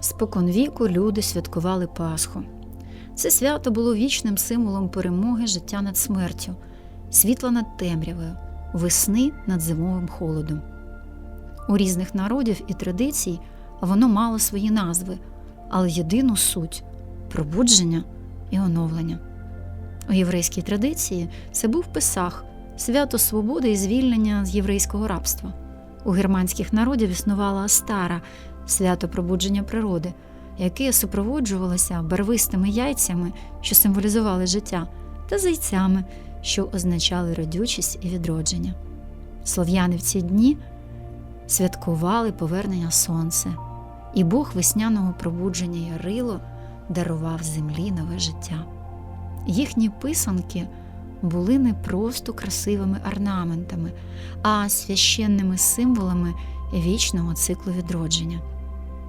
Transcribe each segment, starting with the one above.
Спокон віку люди святкували Пасху. Це свято було вічним символом перемоги життя над смертю, світла над темрявою, весни над зимовим холодом. У різних народів і традицій воно мало свої назви, але єдину суть пробудження і оновлення. У єврейській традиції це був Песах, свято свободи і звільнення з єврейського рабства. У германських народів існувала Астара, свято пробудження природи, яке супроводжувалося барвистими яйцями, що символізували життя, та зайцями, що означали родючість і відродження. Слов'яни в ці дні святкували повернення сонця, і Бог весняного пробудження Ярило дарував землі нове життя. Їхні писанки були не просто красивими орнаментами, а священними символами вічного циклу відродження.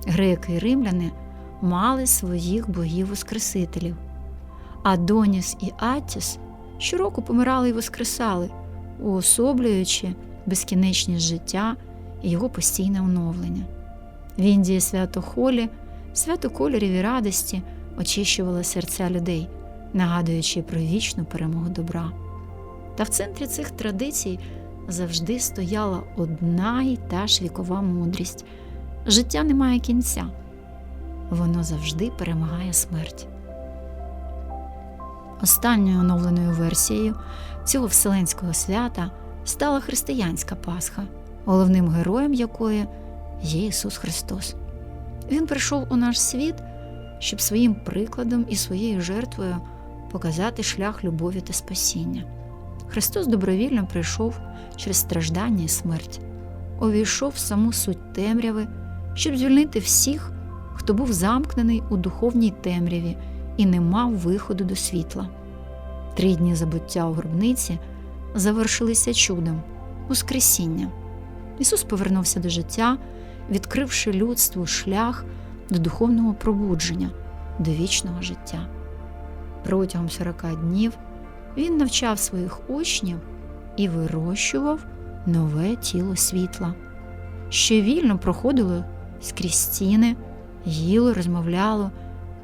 Греки і римляни мали своїх богів-воскресителів, а Доніс і Аттіс щороку помирали і воскресали, уособлюючи безкінечність життя і його постійне оновлення. В Індії свято Холі, свято кольорів і радості очищувало серця людей, нагадуючи про вічну перемогу добра. Та в центрі цих традицій завжди стояла одна й та ж вікова мудрість. Життя не має кінця, воно завжди перемагає смерть. Останньою оновленою версією цього вселенського свята стала християнська Пасха, головним героєм якої є Ісус Христос. Він прийшов у наш світ, щоб своїм прикладом і своєю жертвою показати шлях любові та спасіння. Христос добровільно прийшов через страждання і смерть, увійшов в саму суть темряви, щоб звільнити всіх, хто був замкнений у духовній темряві і не мав виходу до світла. Три дні забуття у гробниці завершилися чудом Воскресіння. Ісус повернувся до життя, відкривши людству шлях до духовного пробудження, до вічного життя. Протягом 40 днів він навчав своїх учнів і вирощував нове тіло світла, що вільно проходило скрізь стіни, їло, розмовляло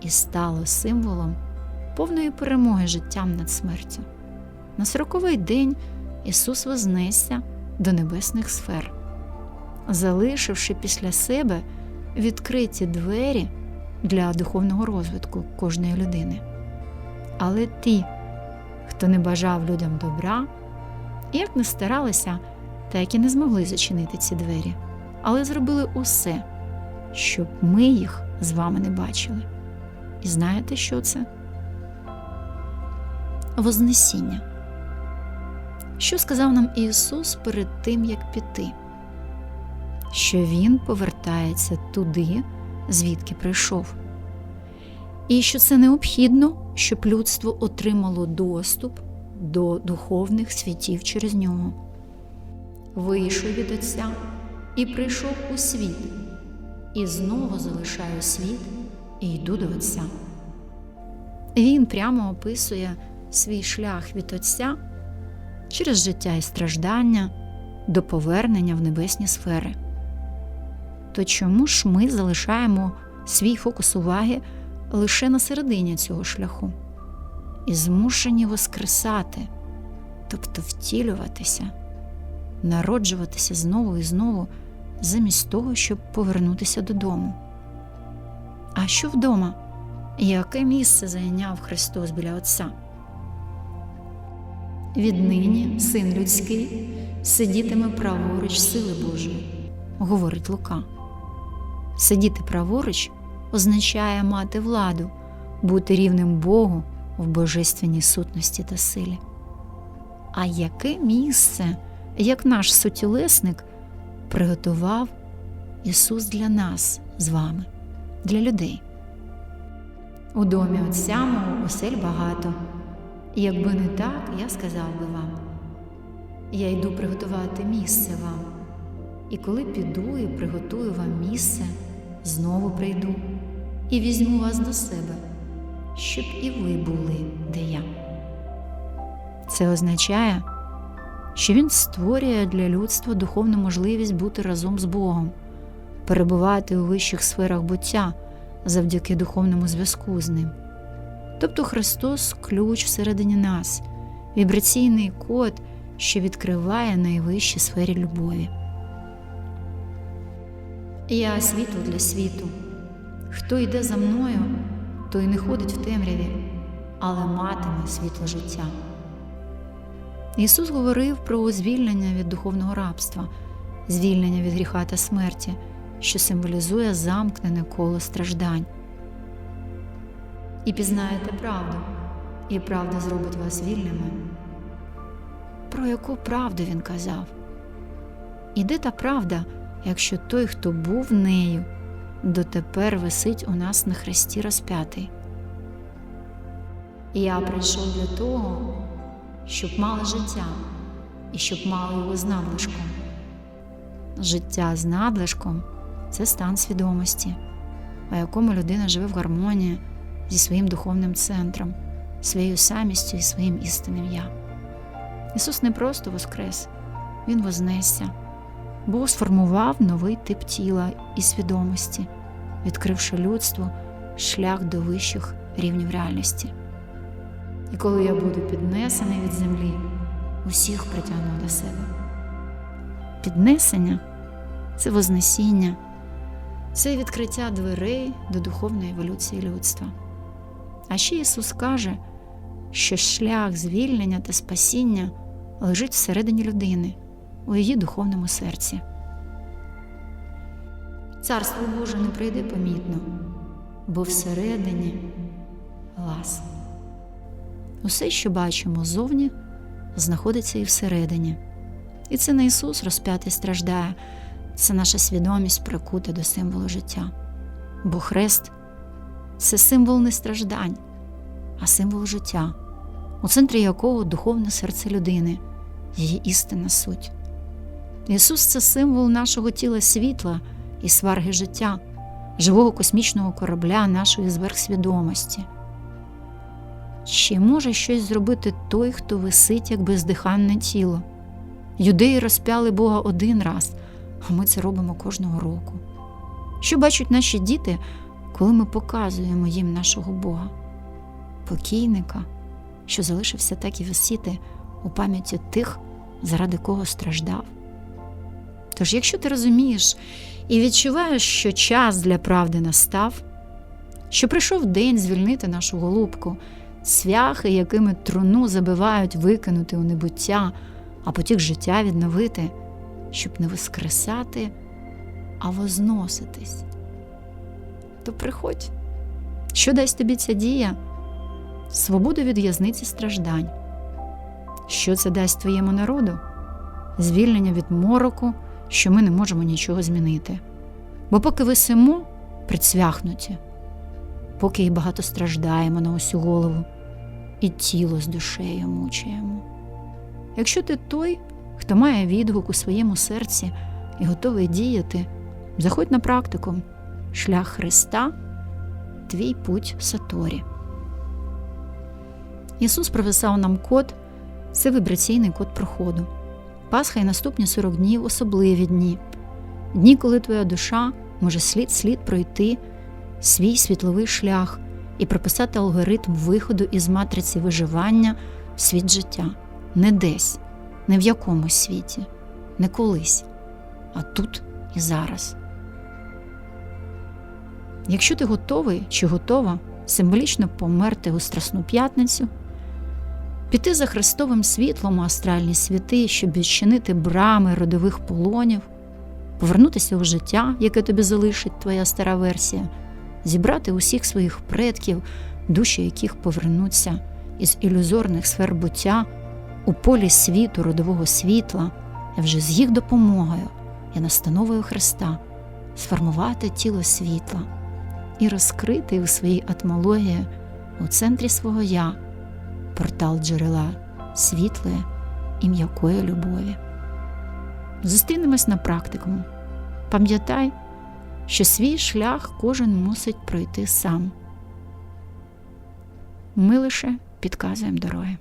і стало символом повної перемоги життям над смертю. На сороковий день Ісус вознесся до небесних сфер, залишивши після себе відкриті двері для духовного розвитку кожної людини. Але ті, хто не бажав людям добра, як не старалися, так і не змогли зачинити ці двері, але зробили усе, щоб ми їх з вами не бачили. І знаєте, що це? Вознесіння. Що сказав нам Ісус перед тим, як піти? Що Він повертається туди, звідки прийшов, і що це необхідно, щоб людство отримало доступ до духовних світів через нього. Вийшов від Отця і прийшов у світ, і знову залишаю світ і йду до Отця. Він прямо описує свій шлях від Отця через життя і страждання до повернення в небесні сфери. То чому ж ми залишаємо свій фокус уваги лише на середині цього шляху і змушені воскресати, тобто втілюватися, народжуватися знову і знову, замість того, щоб повернутися додому? А що вдома? Яке місце зайняв Христос біля Отця? Віднині син людський сидітиме праворуч сили Божої, говорить Лука. Сидіти праворуч означає мати владу, бути рівним Богу в божественній сутності та силі. А яке місце, як наш сутілесник, приготував Ісус для нас з вами, для людей? У домі Отця мого осель багато. Якби не так, я сказав би вам, я йду приготувати місце вам, і коли піду і приготую вам місце, знову прийду і візьму вас до себе, щоб і ви були, де я. Це означає, що він створює для людства духовну можливість бути разом з Богом, перебувати у вищих сферах буття, завдяки духовному зв'язку з ним. Тобто Христос ключ всередині нас, вібраційний код, що відкриває найвищі сфері любові. Я світло для світу. Хто йде за мною, той не ходить в темряві, але матиме світло життя. Ісус говорив про звільнення від духовного рабства, звільнення від гріха та смерті, що символізує замкнене коло страждань. І пізнаєте правду, і правда зробить вас вільними. Про яку правду він казав? І де та правда, якщо той, хто був нею, дотепер висить у нас на хресті розп'ятий? Я прийшов для того, щоб мали життя і щоб мали його з надлишком. Життя з надлишком це стан свідомості, у якому людина живе в гармонії зі своїм духовним центром, своєю самістю і своїм істинним я. Ісус не просто воскрес, Він вознесся, Бог сформував новий тип тіла і свідомості, відкривши людству шлях до вищих рівнів реальності. І коли я буду піднесений від землі, усіх притягну до себе. Піднесення це вознесіння, це відкриття дверей до духовної еволюції людства. А ще Ісус каже, що шлях звільнення та спасіння лежить всередині людини, у її духовному серці. Царство Боже не прийде помітно, бо всередині лас. Усе, що бачимо зовні, знаходиться і всередині. І це не Ісус розп'ятий страждає, це наша свідомість прикута до символу життя. Бо хрест це символ не страждань, а символ життя, у центрі якого духовне серце людини, її істинна суть. Ісус це символ нашого тіла світла і сварги життя, живого космічного корабля нашої зверхсвідомості. Чи може щось зробити той, хто висить як бездиханне тіло? Юдеї розп'яли Бога один раз, а ми це робимо кожного року. Що бачать наші діти, коли ми показуємо їм нашого Бога? Покійника, що залишився так і висіти у пам'яті тих, заради кого страждав. Тож, якщо ти розумієш і відчуваєш, що час для правди настав, що прийшов день звільнити нашу голубку, свяхи, якими труну забивають викинути у небуття, а потік життя відновити, щоб не воскресати, а возноситись, то приходь, що дасть тобі ця дія? Свободу від в'язниці страждань. Що це дасть твоєму народу? Звільнення від мороку, що ми не можемо нічого змінити. Бо поки висимо прицвяхнуті, поки і багато страждаємо на усю голову, і тіло з душею мучаємо. Якщо ти той, хто має відгук у своєму серці і готовий діяти, заходь на практику, шлях Христа, твій путь Саторі. Ісус прописав нам код, це вібраційний код проходу. Пасха і наступні 40 днів особливі дні, дні, коли твоя душа може слід-слід пройти свій світловий шлях і прописати алгоритм виходу із матриці виживання в світ життя не десь, не в якомусь світі, не колись, а тут і зараз. Якщо ти готовий чи готова символічно померти у Страсну п'ятницю, піти за Христовим світлом у астральні світи, щоб відчинити брами родових полонів, повернутися у життя, яке тобі залишить твоя стара версія, зібрати усіх своїх предків, душі яких повернуться із ілюзорних сфер буття у полі світу родового світла, і вже з їх допомогою і настановою Христа сформувати тіло світла і розкрити у своїй атмології у центрі свого я портал джерела світлої і м'якої любові. Зустрінемось на практикуму. Пам'ятай, що свій шлях кожен мусить пройти сам. Ми лише підказуємо дороги.